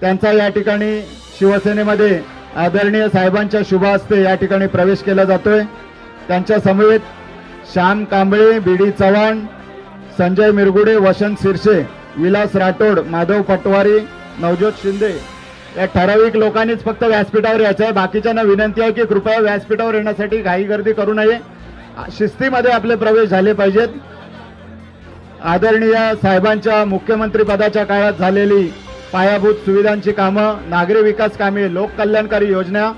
त्यांचा या ठिकाणी शिवसेनेमध्ये आदरणीय साहेबांच्या शुभ हस्ते या ठिकाणी प्रवेश केला जातोय. त्यांच्या समवेत श्याम कांबळे बी डी चव्हाण संजय मिरगुडे वसंत शिरसे विलास राठोड माधव पटवारी नवज्योत शिंदे या ठराविक लोकांनीच फक्त व्यासपीठावर यायचं आहे. बाकीच्यांना विनंती आहे की कृपया व्यासपीठावर येण्यासाठी घाई गर्दी करू नये. शिस्तीमध्ये आपले प्रवेश झाले पाहिजेत. आदरणीय साहेबांच्या मुख्यमंत्री पदाच्या काळात झालेली पायाभूत सुविधांची कामं नागरी विकास कामे लोककल्याणकारी योजना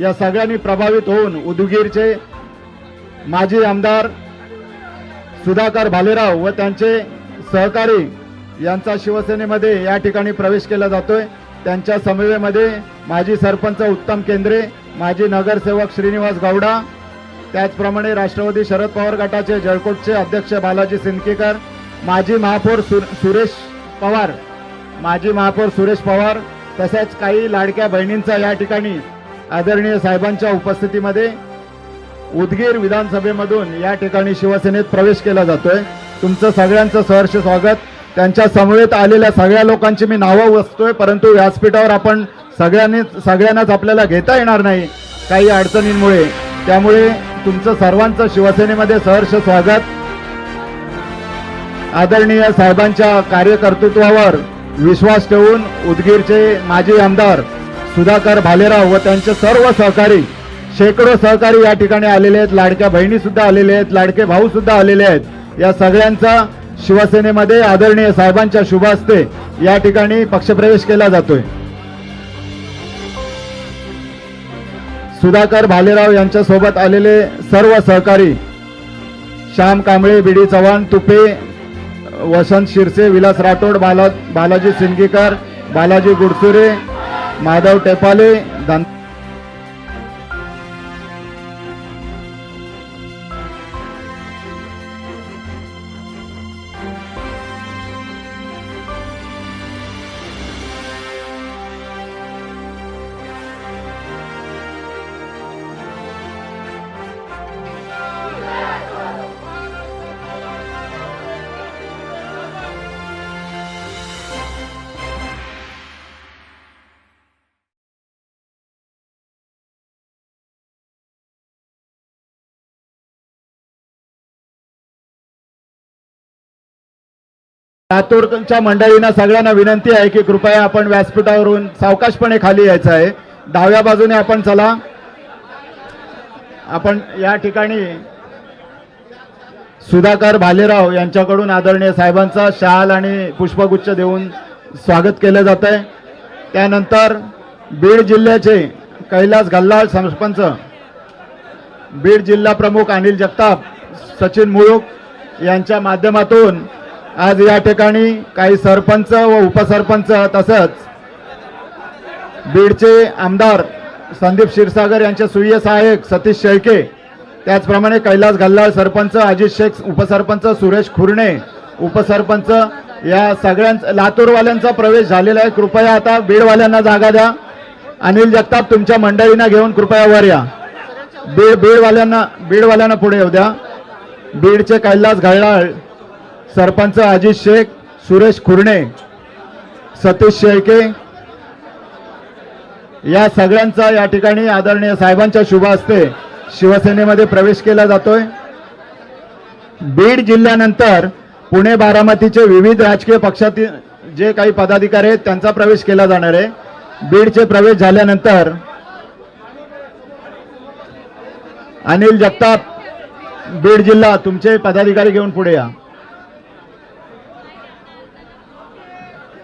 या सगळ्यांनी प्रभावित होऊन उदगीरचे माजी आमदार सुधाकर भालेराव व त्यांचे सहकारी यांचा शिवसेनेमध्ये या ठिकाणी प्रवेश केला जातोय. त्यांच्या समवेमध्ये माजी सरपंच उत्तम केंद्रे माजी नगरसेवक श्रीनिवास गौडा त्याचप्रमाणे राष्ट्रवादी शरद पवार गटाचे जळकोटचे अध्यक्ष बालाजी सिंदकेकर माजी महापौर सुरेश पवार माजी महापौर सुरेश पवार तसेच काही लाडक्या बहिणींचा या ठिकाणी आदरणीय साहेबांच्या उपस्थितीमध्ये उदगीर विधानसभेमधून या ठिकाणी शिवसेनेत प्रवेश केला जातोय. तुमचं सगळ्यांचं सहर्ष स्वागत. त्यांच्या समवेत आलेल्या सगळ्या लोकांची मी नावं वसतोय परंतु व्यासपीठावर आपण सगळ्यांनी सगळ्यांनाच आपल्याला घेता येणार नाही काही अडचणींमुळे. त्यामुळे तुमचं सर्वांचं शिवसेनेमध्ये सहर्ष स्वागत. आदरणीय साहेबांच्या कार्यकर्तृत्वावर विश्वास ठेवून उदगीरचे माजी आमदार सुधाकर भालेराव व त्यांचे सर्व सहकारी शेकडो सहकारी या ठिकाणी आलेले आहेत. लाडक्या बहिणी सुद्धा आलेले आहेत. लाडके भाऊ सुद्धा आलेले आहेत. या सगळ्यांचा शिवसेनेमध्ये आदरणीय साहेबांच्या शुभ हस्ते या ठिकाणी पक्षप्रवेश केला जातोय. सुधाकर भालेराव यांच्या सोबत आलेले सर्व सहकारी श्याम कांबळे बी डी चव्हाण तुपे वसंत शिरसे विलास राठोड बाला बालाजी सिंदगीकर बालाजी गुडसुरे माधव टेपाले दान लातूरच्या मंडळींना सगळ्यांना विनंती आहे की कृपया आपण व्यासपीठावरून सावकाशपणे खाली यायचं आहे. डाव्या बाजूने आपण चला. आपण या ठिकाणी सुधाकर भालेराव यांच्याकडून आदरणीय साहेबांचा शाल आणि पुष्पगुच्छ देऊन स्वागत केलं जात आहे. त्यानंतर बीड जिल्ह्याचे कैलास गल्लाळ सरपंच बीड जिल्हा प्रमुख अनिल जगताप सचिन मुळूक यांच्या माध्यमातून आज या ठिकाणी काही सरपंच व उपसरपंच तसंच बीडचे आमदार संदीप क्षीरसागर यांचे सुय सहाय्यक सतीश शेळके त्याचप्रमाणे कैलास गल्लाळ सरपंच अजित शेख उपसरपंच सुरेश खुर्णे उपसरपंच या सगळ्यांच लातूरवाल्यांचा प्रवेश झालेला आहे. कृपया आता बीडवाल्यांना जागा द्या. अनिल जगताप तुमच्या मंडळींना घेऊन कृपया वर या. बीड बीडवाल्यांना बीडवाल्यांना पुढे येऊ द्या. बीडचे कैलास घाळाळ सरपंच अजित शेख सुरेश खुर्णे सतीश शेळके या सगळ्यांचा या ठिकाणी आदरणीय साहेबांच्या शुभ हस्ते शिवसेनेमध्ये प्रवेश केला जातोय. बीड जिल्ह्यानंतर पुणे बारामतीचे विविध राजकीय पक्षातील जे काही पदाधिकारी आहेत त्यांचा प्रवेश केला जाणार आहे. बीडचे प्रवेश झाल्यानंतर अनिल जगताप बीड जिल्हा तुमचे पदाधिकारी घेऊन पुढे या.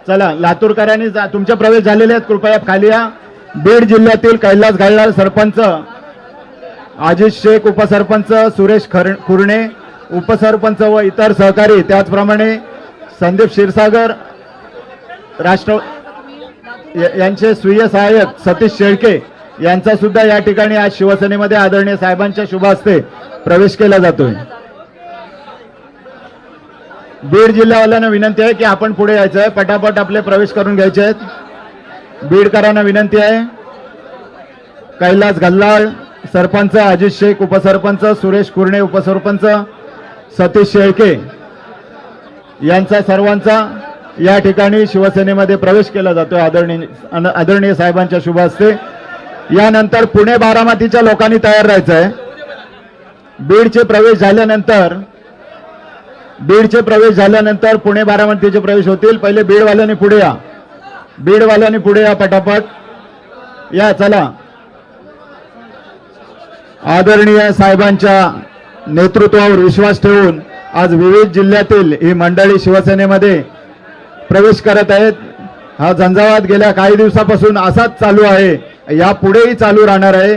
चला लातूरकरांनी तुमच्या तुमचे प्रवेश झालेले आहेत. कृपया खाली या. बीड जिल्ह्यातील कैलास घालणार सरपंच अजित शेख उपसरपंच सुरेश खर- खुर्णे उपसरपंच व इतर सहकारी. त्याचप्रमाणे संदीप क्षीरसागर राष्ट्र यांचे स्वीय सहाय्यक सतीश शेळके यांचा सुद्धा या ठिकाणी आज शिवसेनेमध्ये आदरणीय साहेबांच्या शुभास्ते प्रवेश केला जातोय. बीड जिल्ह्यावाल्यांना विनंती आहे की आपण पुढे यायचं. आहे पटापट आपले प्रवेश करून घ्यायचे आहेत. बीडकरांना विनंती आहे. कैलास गल्लाळ सरपंच अजित शेख उपसरपंच सुरेश कुर्णे उपसरपंच सतीश शेळके यांचा सर्वांचा या ठिकाणी शिवसेनेमध्ये प्रवेश केला जातोय आदरणीय अन- आदरणीय साहेबांच्या शुभ हस्ते. यानंतर पुणे बारामतीच्या लोकांनी तयार राहायचं आहे बीडचे प्रवेश झाल्यानंतर बीडचे प्रवेश झाल्यानंतर पुणे बारामतीचे प्रवेश होतील. पहिले बीडवाल्याने पुढे या. बीडवाल्याने पुढे या पटापट. या चला. आदरणीय साहेबांच्या नेतृत्वावर विश्वास ठेवून आज विविध जिल्ह्यातील ही मंडळी शिवसेनेमध्ये प्रवेश करत आहेत. हा झंझावात गेल्या काही दिवसापासून असाच चालू आहे. या पुढेही चालू राहणार आहे.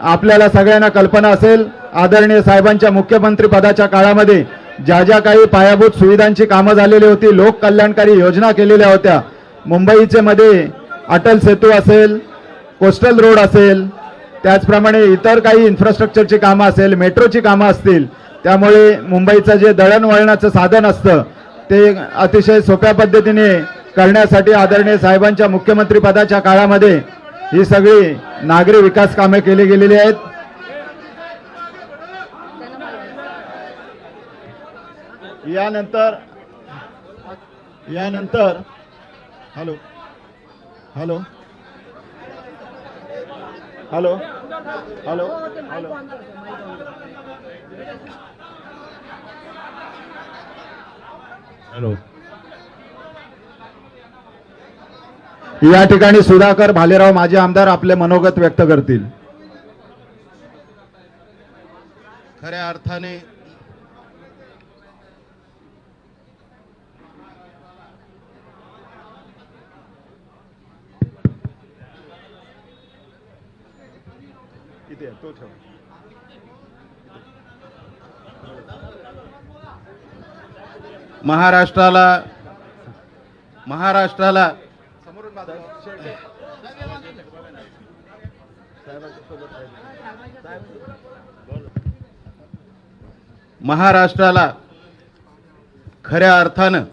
आपल्याला सगळ्यांना कल्पना असेल आदरणीय साहेबांच्या मुख्यमंत्री पदाच्या काळामध्ये ज्या ज्या काही पायाभूत सुविधांची कामं झालेली होती लोक कल्याणकारी योजना केलेल्या होत्या मुंबईचे मध्ये अटल सेतू असेल कोस्टल रोड असेल त्याचप्रमाणे इतर काही इन्फ्रास्ट्रक्चरची कामं असेल मेट्रोची कामं असतील त्यामुळे मुंबईचं जे दळणवळणाचं साधन असतं ते अतिशय सोप्या पद्धतीने करण्यासाठी आदरणीय साहेबांच्या मुख्यमंत्री पदाच्या काळामध्ये ही सगळी नागरी विकास कामे केली गेलेली आहेत. यानंतर यानंतर hello hello hello hello hello. Hello. या ठिकाणी सुधाकर भालेराव माजी आमदार आपले मनोगत व्यक्त करतील. खऱ्या अर्थाने महाराष्ट्राला महाराष्ट्राला. महाराष्ट्राला खऱ्या अर्थानं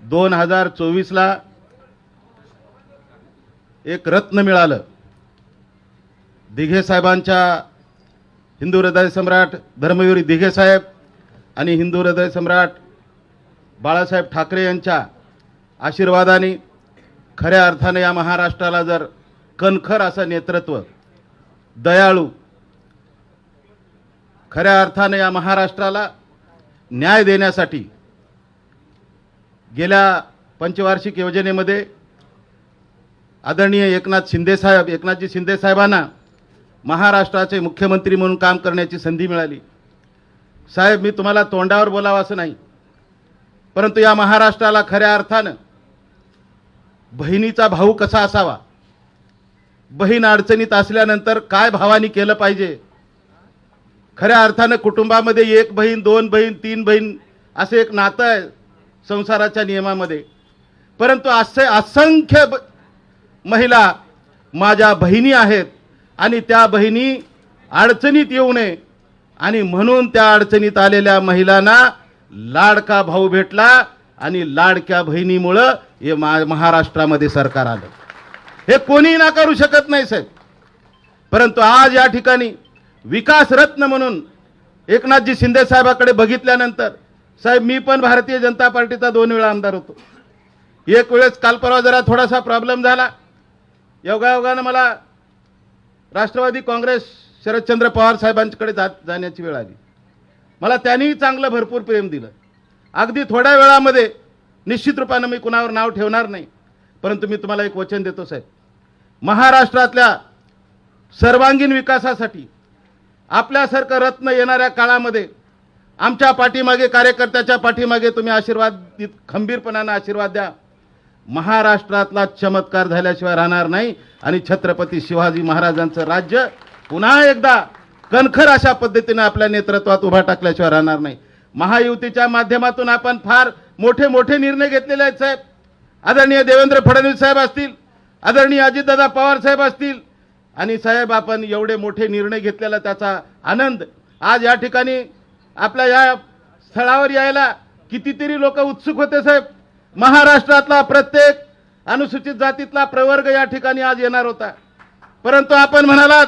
दोन हजार चोवीसला एक रत्न मिळालं. दिघे साहेबांच्या हिंदू हृदय सम्राट धर्मवीर दिघे साहेब आणि हिंदू हृदय सम्राट बाळासाहेब ठाकरे यांच्या आशीर्वादाने खऱ्या अर्थाने या महाराष्ट्राला जर कणखर असं नेतृत्व दयाळू खऱ्या अर्थाने या महाराष्ट्राला न्याय देण्यासाठी गेल्या पंचवार्षिक योजनेमध्ये आदरणीय एकनाथ शिंदेसाहेब एकनाथजी शिंदेसाहेबांना महाराष्ट्राचे मुख्यमंत्री म्हणून काम करण्याची संधी मिळाली. साहेब मी तुम्हाला तोंडावर बोलावं असं नाही. परंतु या महाराष्ट्राला खऱ्या अर्थानं बहिणीचा भाऊ कसा असावा? बहीण अडचणीत असल्यानंतर काय भावानी केलं पाहिजे? खऱ्या अर्थानं कुटुंबामध्ये एक बहीण दोन बहीण तीन बहीण असे एक नातं आहे संसाराच्या नियमामध्ये. परंतु असे असंख्य ब- महिला माझ्या बहिणी आहेत. आणि त्या बहिणी अडचणीत येऊ नये. आणि म्हणून त्या अडचणीत आलेल्या महिलांना लाडका भाऊ भेटला आणि लाडक्या बहिणीमुळं हे मा महाराष्ट्रामध्ये सरकार आलं. हे कोणीही नाकारू शकत नाही साहेब. परंतु आज या ठिकाणी विकास रत्न म्हणून एकनाथजी शिंदे साहेबाकडे बघितल्यानंतर साहेब मी पण भारतीय जनता पार्टीचा दोन वेळा आमदार होतो. एक वेळेस काल परवा जरा थोडासा प्रॉब्लेम झाला. योगायोगानं मला राष्ट्रवादी काँग्रेस शरदचंद्र पवार साहेबांकडे जात जाण्याची वेळ आली. मला त्यांनीही चांगलं भरपूर प्रेम दिलं. अगदी थोड्या वेळामध्ये निश्चित रूपानं मी कुणावर नाव ठेवणार नाही परंतु मी तुम्हाला एक वचन देतो साहेब. महाराष्ट्रातल्या सर्वांगीण विकासासाठी आपल्यासारखं रत्न येणाऱ्या काळामध्ये आमच्या पाठीमागे कार्यकर्त्याच्या पाठीमागे तुम्ही आशीर्वाद खंबीरपणानं आशीर्वाद द्या. महाराष्ट्रातला चमत्कार झाल्याशिवाय राहणार नाही. आणि छत्रपती शिवाजी महाराजांचं राज्य पुन्हा एकदा कणखर अशा पद्धतीने आपल्या नेतृत्वात उभा टाकल्याशिवाय राहणार नाही. महायुतीच्या माध्यमातून आपण फार मोठे मोठे निर्णय घेतलेले आहेत साहेब. आदरणीय देवेंद्र फडणवीस साहेब असतील आदरणीय अजितदादा पवार साहेब असतील. आणि साहेब आपण एवढे मोठे निर्णय घेतलेला त्याचा आनंद आज या ठिकाणी आपल्या या स्थळावर यायला कितीतरी लोक उत्सुक होते साहेब. महाराष्ट्रातला प्रत्येक अनुसूचित जातीतला प्रवर्ग या ठिकाणी आज येणार होता. परंतु आपण म्हणालात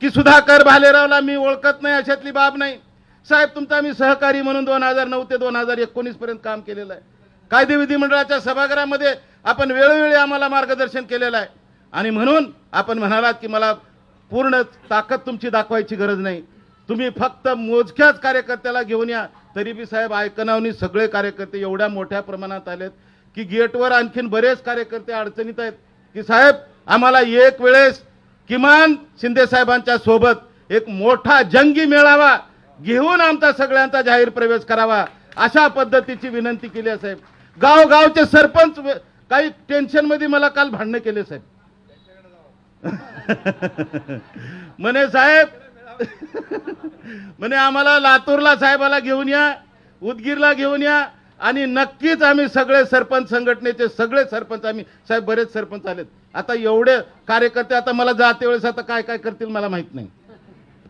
की सुधाकर भालेरावला मी ओळखत नाही अशातली बाब नाही. साहेब तुमचा मी सहकारी म्हणून दोन हजार नऊ ते दोन हजार एकोणीस पर्यंत काम केलेलं आहे. कायदे विधिमंडळाच्या सभागृहामध्ये आपण वेळोवेळी आम्हाला मार्गदर्शन केलेलं आहे. आणि म्हणून आपण म्हणालात की मला पूर्ण ताकद तुमची दाखवायची गरज नाही. तुम्ही फक्त मोजक्याच कार्यकर्त्याला घेऊन या. तरी बी साहेब ऐकनावनी सगळे कार्यकर्ते एवढ्या मोठ्या प्रमाणात आलेत की गेटवर आणखीन बरेच कार्यकर्ते अडचणीत आहेत की साहेब आम्हाला एक वेळेस किमान शिंदेसाहेबांच्या सोबत एक मोठा जंगी मेळावा घेऊन आमचा सगळ्यांचा जाहीर प्रवेश करावा अशा पद्धतीची विनंती केली आहे साहेब. गावगावचे सरपंच काही टेन्शनमध्ये मला काल भांडणं केले साहेब. म्हणे साहेब म्हणे आम्हाला लातूरला साहेबाला घेऊन या उदगीरला घेऊन या आणि नक्कीच आम्ही सगळे सरपंच संघटनेचे सगळे सरपंच आम्ही साहेब बरेच सरपंच आलेत. आता एवढे कार्यकर्ते आता मला जाते वेळेस आता काय काय करतील मला माहीत नाही.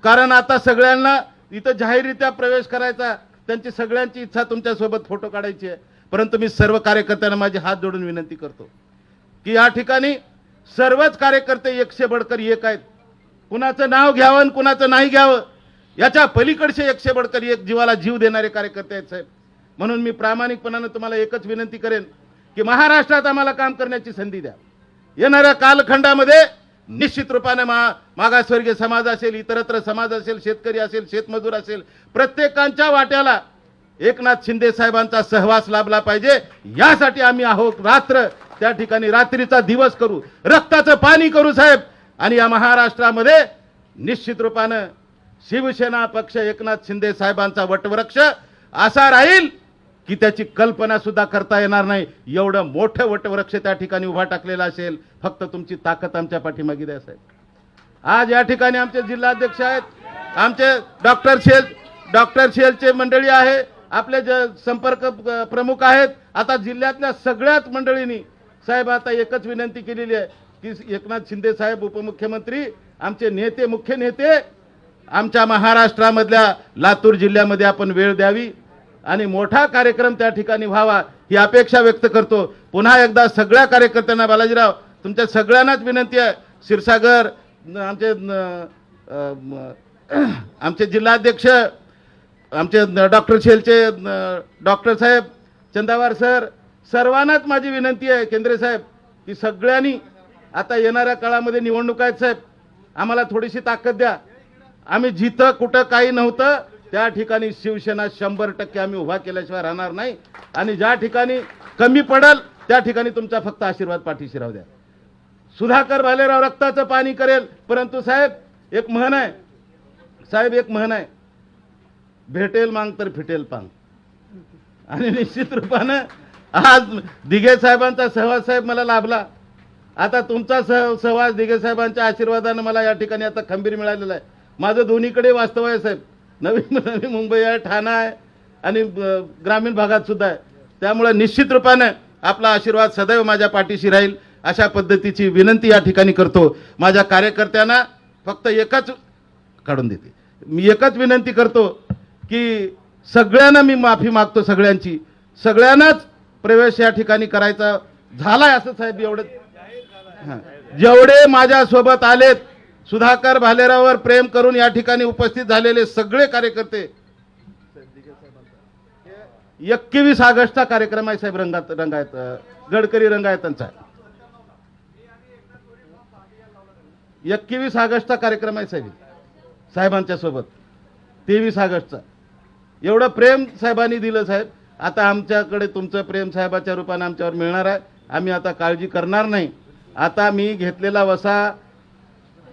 कारण आता सगळ्यांना इथं जाहीररित्या प्रवेश करायचा त्यांची सगळ्यांची इच्छा तुमच्यासोबत फोटो काढायची आहे. परंतु मी सर्व कार्यकर्त्यांना माझे हात जोडून विनंती करतो की या ठिकाणी सर्वच कार्यकर्ते एकशे बडकर एक आहेत. कुणाचं नाव घ्यावं आणि कुणाचं नाही घ्यावं याच्या पलीकडचे एकशे बडकरी एक जीवाला जीव देणारे कार्यकर्ते आहेत साहेब. म्हणून मी प्रामाणिकपणानं तुम्हाला एकच विनंती करेन की महाराष्ट्रात आम्हाला काम करण्याची संधी द्या. येणाऱ्या कालखंडामध्ये निश्चित रूपाने मा मागासवर्गीय समाज असेल इतरत्र समाज असेल शेतकरी असेल शेतमजूर असेल प्रत्येकांच्या वाट्याला एकनाथ शिंदे साहेबांचा सहवास लाभला पाहिजे. यासाठी आम्ही आहोत रात्र. त्या ठिकाणी रात्रीचा दिवस करू. रक्ताचं पाणी करू साहेब. आणि या महाराष्ट्रामध्ये निश्चित रूपानं शिवसेना पक्ष एकनाथ शिंदे साहेबांचा वटवृक्ष असा राहील की त्याची कल्पना सुद्धा करता येणार नाही. एवढं मोठं वटवृक्ष त्या ठिकाणी उभा टाकलेला असेल फक्त तुमची ताकद आमच्या पाठीमागे द्या साहेब. आज या ठिकाणी आमचे जिल्हाध्यक्ष आहेत. आमचे डॉक्टर शेल डॉक्टर शेलचे मंडळी आहे. आपले ज संपर्क प्रमुख आहेत. आता जिल्ह्यातल्या सगळ्याच मंडळींनी साहेब आता एकच विनंती केलेली आहे. की एकनाथ शिंदे साहेब उपमुख्यमंत्री आमचे नेते मुख्य नेते आमच्या महाराष्ट्रामधल्या लातूर जिल्ह्यामध्ये आपण वेळ द्यावी आणि मोठा कार्यक्रम त्या ठिकाणी व्हावा ही अपेक्षा व्यक्त करतो. पुन्हा एकदा सगळ्या कार्यकर्त्यांना बालाजीराव तुमच्या सगळ्यांनाच विनंती आहे. क्षीरसागर न- आमचे आमचे जिल्हाध्यक्ष आमचे डॉक्टर शेलचे डॉक्टर साहेब चंदावार सर सर्वांनाच माझी विनंती आहे केंद्रे साहेब की सगळ्यांनी आता येणाऱ्या काळामध्ये निवडणूक आहेत साहेब. आम्हाला थोडीशी ताकद द्या. आम्ही जिथं कुठं काही नव्हतं त्या ठिकाणी शिवसेना शंभर टक्के आम्ही उभा केल्याशिवाय राहणार नाही. आणि ज्या ठिकाणी कमी पडल त्या ठिकाणी तुमचा फक्त आशीर्वाद पाठीशी राहू द्या. सुधाकर भालेराव रक्ताचं पाणी करेल. परंतु साहेब एक म्हण आहे. साहेब एक म्हण आहे. भेटेल मांग तर फिटेल पांग. आणि निश्चित रूपानं आज दिघे साहेबांचा सहवास साहेब मला लाभला. आता तुमचा सह सहवास दिघे साहेबांच्या आशीर्वादानं मला या ठिकाणी आता खंबीर मिळालेला आहे. माझं दोन्हीकडे वास्तव आहे साहेब. नवीन नवी मुंबई आहे ठाणा आहे आणि ग्रामीण भागात सुद्धा आहे. त्यामुळे निश्चित रूपानं आपला आशीर्वाद सदैव माझ्या पाठीशी राहील. अशा पद्धतीची विनंती या ठिकाणी करतो. माझ्या कार्यकर्त्यांना फक्त एकच काढून देते. मी एकच विनंती करतो की सगळ्यांना मी माफी मागतो सगळ्यांची. सगळ्यांनाच प्रवेश या ठिकाणी करायचा झाला आहे असं साहेब एवढं जेवढे माझ्यासोबत आलेत सुधाकर भालेरावर प्रेम करून या ठिकाणी उपस्थित झालेले सगळे कार्यकर्ते एकवीस ऑगस्टचा कार्यक्रम आहे साहेब रंगात रंगायत गडकरी रंगायतांचा. एकवीस ऑगस्टचा कार्यक्रम आहे साहेब साहेबांच्या सोबत तेवीस ऑगस्टचा. एवढं प्रेम साहेबांनी दिलं साहेब आता आमच्याकडे तुमचं प्रेम साहेबाच्या रूपाने आमच्यावर मिळणार आहे आम्ही आता काळजी करणार नाही. आता मी घेतलेला वसा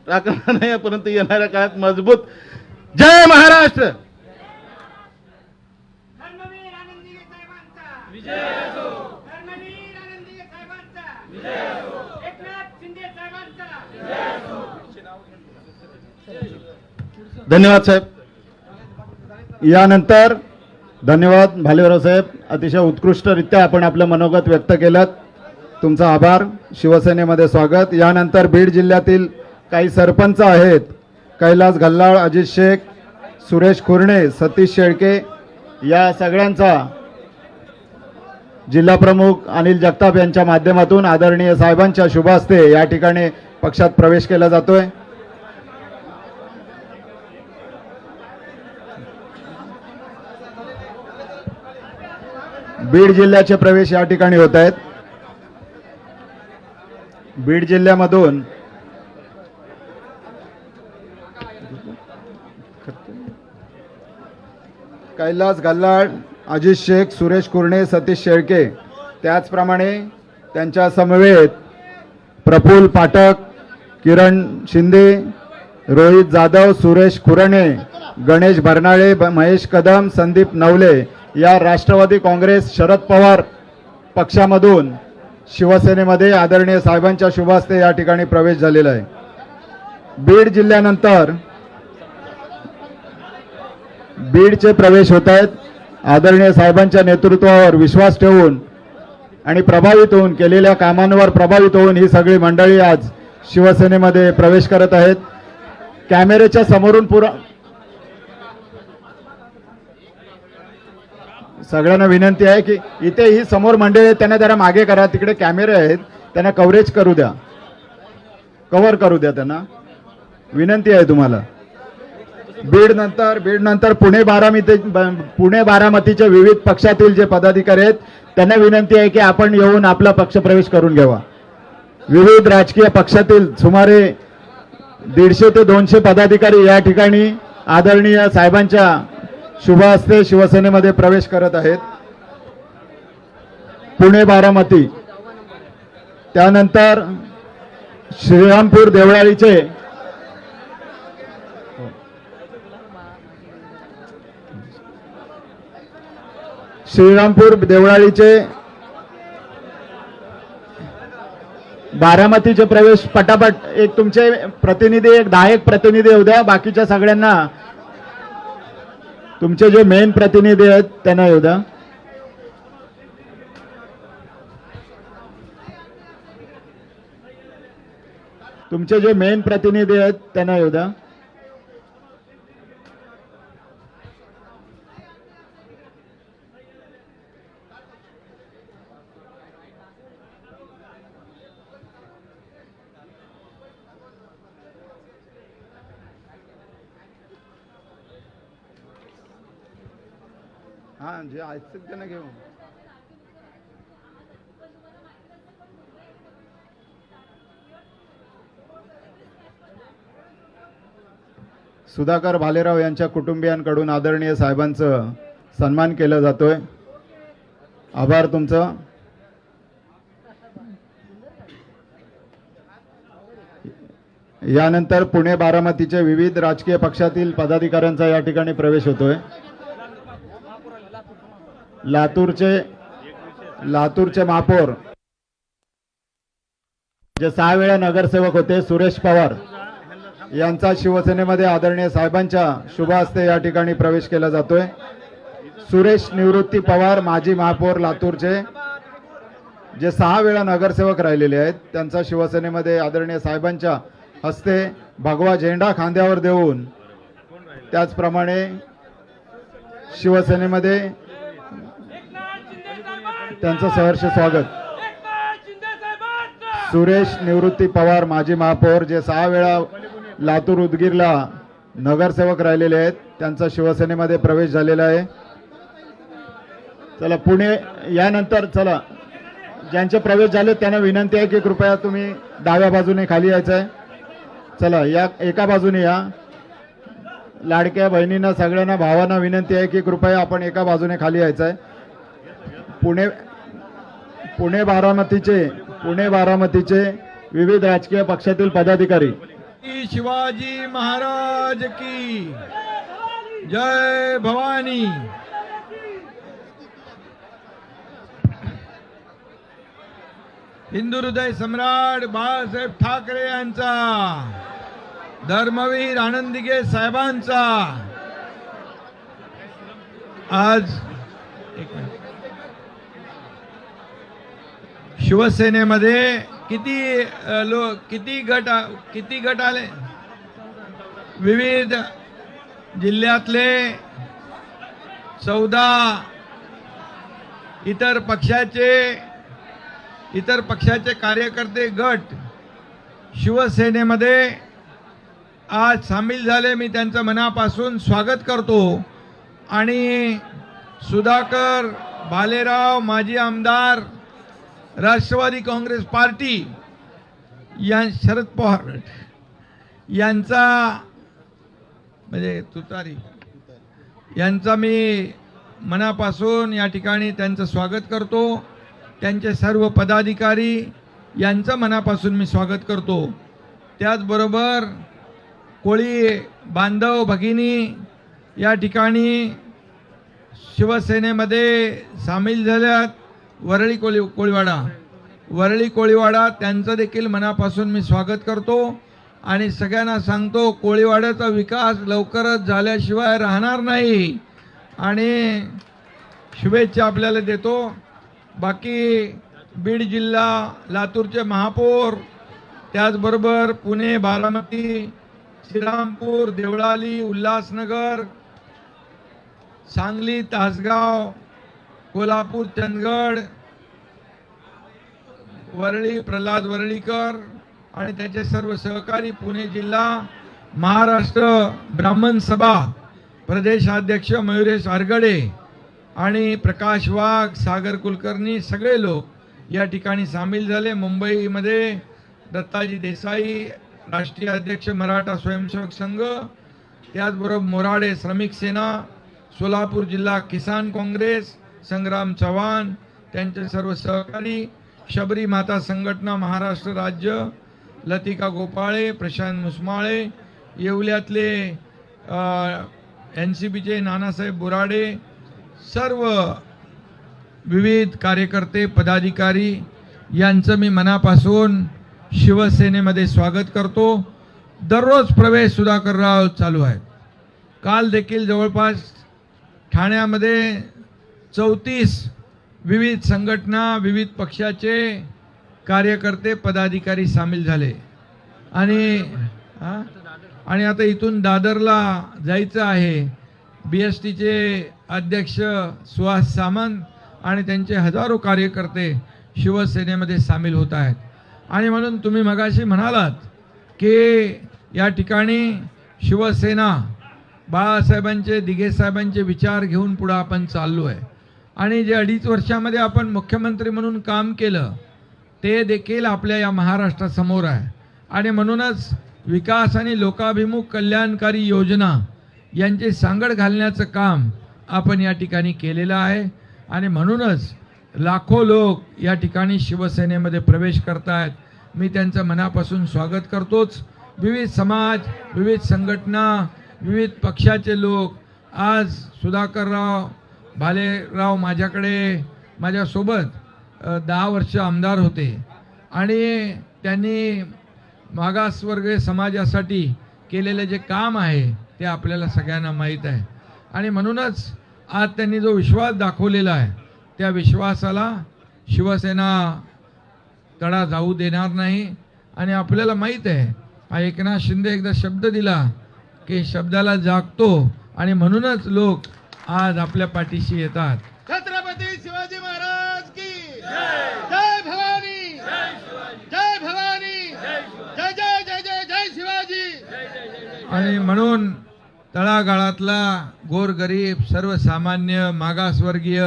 टाकणार नाही परंतु येणाऱ्या काळात मजबूत. जय महाराष्ट्र! धर्मवीर आनंदीगे साहेबांचा. विजय असो. धर्मवीर आनंदीगे साहेबांचा. विजय असो. एकनाथ शिंदे साहेबांचा. धन्यवाद साहेब. यानंतर धन्यवाद भालेराव साहेब. अतिशय उत्कृष्टरित्या आपण आपलं मनोगत व्यक्त केलं तुमचा आभार. शिवसेनेमध्ये स्वागत. यानंतर बीड जिल्ह्यातील काही सरपंच आहेत. कैलास गल्लाळ अजित शेख सुरेश खुर्णे सतीश शेळके या सगळ्यांचा जिल्हा प्रमुख अनिल जगताप यांच्या माध्यमातून आदरणीय साहेबांच्या शुभ हस्ते या ठिकाणी पक्षात प्रवेश केला जातोय. बीड जिल्ह्याचे प्रवेश या ठिकाणी होत आहेत. बीड जिल्ह्यामधून कैलास गल्लाड अजित शेख सुरेश कुर्णे सतीश शेळके त्याचप्रमाणे त्यांच्या समवेत प्रफुल पाठक किरण शिंदे रोहित जाधव सुरेश खुरणे गणेश भरनाळे महेश कदम संदीप नवले या राष्ट्रवादी काँग्रेस शरद पवार पक्षामधून शिवसेनेमध्ये आदरणीय साहेबांच्या शुभ हस्ते या ठिकाणी प्रवेश झालेला आहे. बीड जिल्ह्यानंतर बीडचे प्रवेश होत आहेत. आदरणीय साहेबांच्या नेतृत्वावर विश्वास ठेवून आणि प्रभावित होऊन केलेल्या कामांवर प्रभावित होऊन ही सगळी मंडळी आज शिवसेनेमध्ये प्रवेश करत आहेत. कॅमेऱ्याच्या समोरून पुरा सगळ्यांना विनंती आहे की इथे ही समोर मंडळी आहेत त्यांना जरा मागे करा तिकडे कॅमेरे आहेत त्यांना कव्हरेज करू द्या. कव्हर करू द्या त्यांना. विनंती आहे तुम्हाला. बीड नंतर बीड नंतर पुणे बारामती ब- पुणे बारामतीच्या विविध पक्षातील जे पदाधिकारी आहेत त्यांना विनंती आहे की आपण येऊन आपला पक्ष प्रवेश करून घ्यावा. विविध राजकीय पक्षातील सुमारे दीडशे ते दोनशे पदाधिकारी या ठिकाणी आदरणीय साहेबांच्या शुभ हस्ते शिवसेनेमध्ये प्रवेश करत आहेत. पुणे बारामती. त्यानंतर श्रीरामपूर देवळालीचे श्रीरामपूर देवळालीचे बारामतीचे प्रवेश पटापट. एक तुमचे प्रतिनिधी एक दहा एक प्रतिनिधी होऊ द्या. बाकीच्या सगळ्यांना तुमचे जे मेन प्रतिनिधी आहेत त्यांना येऊ द्या. तुमचे जे मेन प्रतिनिधी आहेत त्यांना येऊ द्या. हा जे आहेत त्यांना घेऊ सुधाकर भालेराव यांच्या कुटुंबियांकडून आदरणीय साहेबांचं सन्मान केलं जातोय. आभार तुमचं. यानंतर पुणे बारामतीचे विविध राजकीय पक्षातील पदाधिकाऱ्यांचा या ठिकाणी प्रवेश होतोय. लातूरचे लातूरचे महापौर. जे सहा वेळा नगरसेवक होते सुरेश पवार यांचा शिवसेनेमध्ये आदरणीय साहेबांच्या शुभ हस्ते या ठिकाणी प्रवेश केला जातोय. सुरेश निवृत्ती पवार माजी महापौर लातूरचे. जे सहा वेळा नगरसेवक राहिलेले आहेत त्यांचा शिवसेनेमध्ये आदरणीय साहेबांच्या हस्ते भगवा झेंडा खांद्यावर देऊन त्याचप्रमाणे शिवसेनेमध्ये त्यांचं सहर्ष स्वागत. सुरेश निवृत्ती पवार माजी महापौर जे सहा वेळा लातूर उदगीरला नगरसेवक राहिलेले आहेत त्यांचा शिवसेनेमध्ये प्रवेश झालेला आहे. चला पुणे यानंतर चला ज्यांचे प्रवेश झाले त्यांना विनंती आहे की कृपया तुम्ही डाव्या बाजूने खाली यायचं आहे. चला या एका बाजूने या. लाडक्या बहिणींना सगळ्यांना भावांना विनंती आहे की कृपया आपण एका बाजूने खाली यायचं आहे. पुणे पुणे बारामतीचे पुणे बारामतीचे विविध राजकीय पक्षातील पदाधिकारी. शिवाजी महाराज की जय भवानी. हिंदू हृदय सम्राट बाळासाहेब ठाकरे यांचा धर्मवीर आनंदिगे साहेबांचा आज एक मिनिट. शिवसेनेमध्ये किती लो किती गट किती गट आले? विविध जिल्ह्यातले चौदा इतर पक्षाचे इतर पक्षाचे कार्यकर्ते गट शिवसेनेमध्ये आज सामील झाले. मी त्यांचं मनापासून स्वागत करतो. आणि सुधाकर भालेराव माजी आमदार राष्ट्रवादी काँग्रेस पार्टी या शरद पवार यांचा म्हणजे तुतारी यांचा मी मनापासून या ठिकाणी त्यांचं स्वागत करतो. त्यांचे सर्व पदाधिकारी यांचं मनापासून मी स्वागत करतो. त्याचबरोबर कोळी बांधव भगिनी या ठिकाणी शिवसेनेमध्ये सामील झाल्यात. वरळी कोळी कोळीवाडा. वरळी कोळीवाडा त्यांचं देखील मनापासून मी स्वागत करतो आणि सगळ्यांना सांगतो कोळीवाड्याचा विकास लवकरच झाल्याशिवाय राहणार नाही. आणि शुभेच्छा आपल्याला देतो. बाकी बीड जिल्हा लातूरचे महापौर त्याचबरोबर पुणे बारामती श्रीरामपूर देवळाली उल्हासनगर सांगली तासगाव कोल्हापूर चंदगड वरळी प्रल्हाद वरळीकर आणि त्याचे सर्व सहकारी पुणे जिल्हा महाराष्ट्र ब्राह्मण सभा प्रदेशाध्यक्ष मयुरेश आरगडे आणि प्रकाश वाघ सागर कुलकर्णी सगळे लोक या ठिकाणी सामील झाले. मुंबईमध्ये दत्ताजी देसाई राष्ट्रीय अध्यक्ष मराठा स्वयंसेवक संघ त्याचबरोबर मोराडे श्रमिक सेना सोलापूर जिल्हा किसान काँग्रेस संग्राम चव्हाण त्यांचे सर्व सहकारी शबरी माता संघटना महाराष्ट्र राज्य लतिका गोपाळे प्रशांत मुसमाळे येवल्यातले एन सी बीचे नानासाहेब बोराडे सर्व विविध कार्यकर्ते पदाधिकारी यांचं मी मनापासून शिवसेनेमध्ये स्वागत करतो. दररोज प्रवेश सुधाकरराव चालू आहेत. काल देखील जवळपास ठाण्यामध्ये चौतीस विविध संघटना विविध पक्षाचे कार्यकर्ते पदाधिकारी सामील झाले. आणि आणि आता इथून दादरला जायचं आहे. बी एस टीचे अध्यक्ष सुहास सामंत आणि त्यांचे हजारो कार्यकर्ते शिवसेनेमध्ये सामील होत आहेत. आणि म्हणून तुम्ही मगाशी म्हणालात की या ठिकाणी शिवसेना बाळासाहेबांचे दिघेसाहेबांचे विचार घेऊन पुढं आपण चाललो आहे आणि जे अडीच वर्षामध्ये आपण मुख्यमंत्री म्हणून काम केलं ते देखील आपल्या या महाराष्ट्रासमोर आहे. आणि म्हणूनच विकास आणि लोकाभिमुख कल्याणकारी योजना यांची सांगड घालण्याचं काम आपण या ठिकाणी केलेलं आहे. आणि म्हणूनच लाखो लोक या ठिकाणी शिवसेनेमध्ये प्रवेश करतायत. मी त्यांचं मनापासून स्वागत करतोच. विविध समाज विविध संघटना विविध पक्षाचे लोक आज सुधाकरराव भालेराव माझ्याकडे माझ्यासोबत दहा वर्ष आमदार होते. आणि त्यांनी मागासवर्गीय समाजासाठी केलेले जे काम आहे ते आपल्याला सगळ्यांना माहीत आहे. आणि म्हणूनच आज त्यांनी जो विश्वास दाखवलेला आहे त्या विश्वासाला शिवसेना तडा जाऊ देणार नाही. आणि आपल्याला माहीत आहे हा एकनाथ शिंदे एकदा शब्द दिला की शब्दाला जागतो. आणि म्हणूनच लोक आज आपल्या पाठीशी येतात. छत्रपती शिवाजी महाराज की जय भवानी. जय भवानी. जय जय जय जय जय शिवाजी. आणि म्हणून तळागाळातला गोरगरीब सर्वसामान्य मागासवर्गीय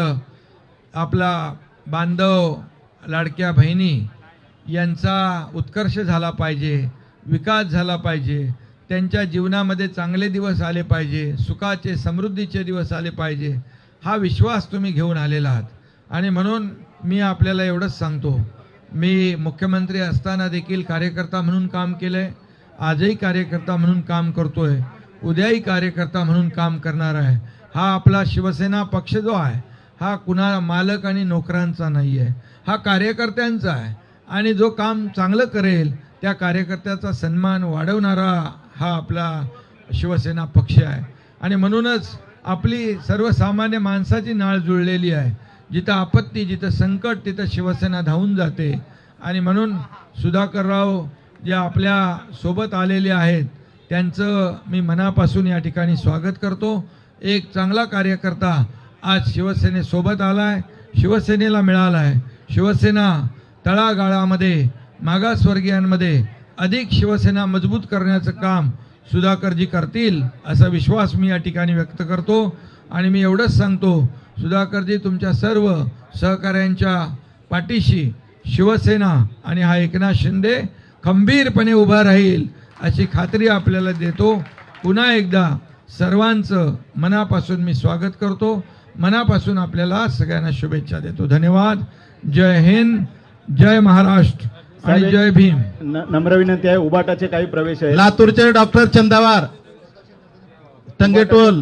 आपला बांधव लाडक्या बहिणी यांचा उत्कर्ष झाला पाहिजे विकास झाला पाहिजे. त्यांच्या जीवनामध्ये चांगले दिवस आले पाहिजे सुखाचे समृद्धीचे दिवस आले पाहिजे हा विश्वास तुम्ही घेऊन आलेला आहात. आणि म्हणून मी आपल्याला एवढंच सांगतो मी मुख्यमंत्री असताना देखील कार्यकर्ता म्हणून काम केलं आहे आजही कार्यकर्ता म्हणून काम करतो आहे उद्याही कार्यकर्ता म्हणून काम करणार आहे. हा आपला शिवसेना पक्ष जो आहे हा कुणा मालक आणि नोकरांचा नाही आहे हा कार्यकर्त्यांचा आहे. आणि जो काम चांगलं करेल त्या कार्यकर्त्याचा सन्मान वाढवणारा हा आपला शिवसेना पक्ष आहे. आणि म्हणूनच आपली सर्वसामान्य माणसाची नाळ जुळलेली आहे. जिथं आपत्ती जिथं संकट तिथं शिवसेना धावून जाते. आणि म्हणून सुधाकरराव जे आपल्यासोबत आलेले आहेत त्यांचं मी मनापासून या ठिकाणी स्वागत करतो. एक चांगला कार्यकर्ता आज शिवसेनेसोबत आला आहे शिवसेनेला मिळाला आहे शिवसेना तळागाळामध्ये मागासवर्गीयांमध्ये अधिक शिवसेना मजबूत करण्याचं काम सुधाकरजी करतील असा विश्वास मी या ठिकाणी व्यक्त करतो. आणि मी एवढंच सांगतो सुधाकरजी तुमच्या सर्व सहकाऱ्यांच्या पाठीशी शिवसेना आणि हा एकनाथ शिंदे खंबीरपणे उभा राहील अशी खात्री आपल्याला देतो. पुन्हा एकदा सर्वांचं मनापासून मी स्वागत करतो. मनापासून आपल्याला सगळ्यांना शुभेच्छा देतो. धन्यवाद. जय हिंद. जय महाराष्ट्र. आणि जय भीम. नम्र विनंती आहे उबाटाचे काही प्रवेश आहेत. लातूरचे डॉक्टर चंदावार टंगेटोल.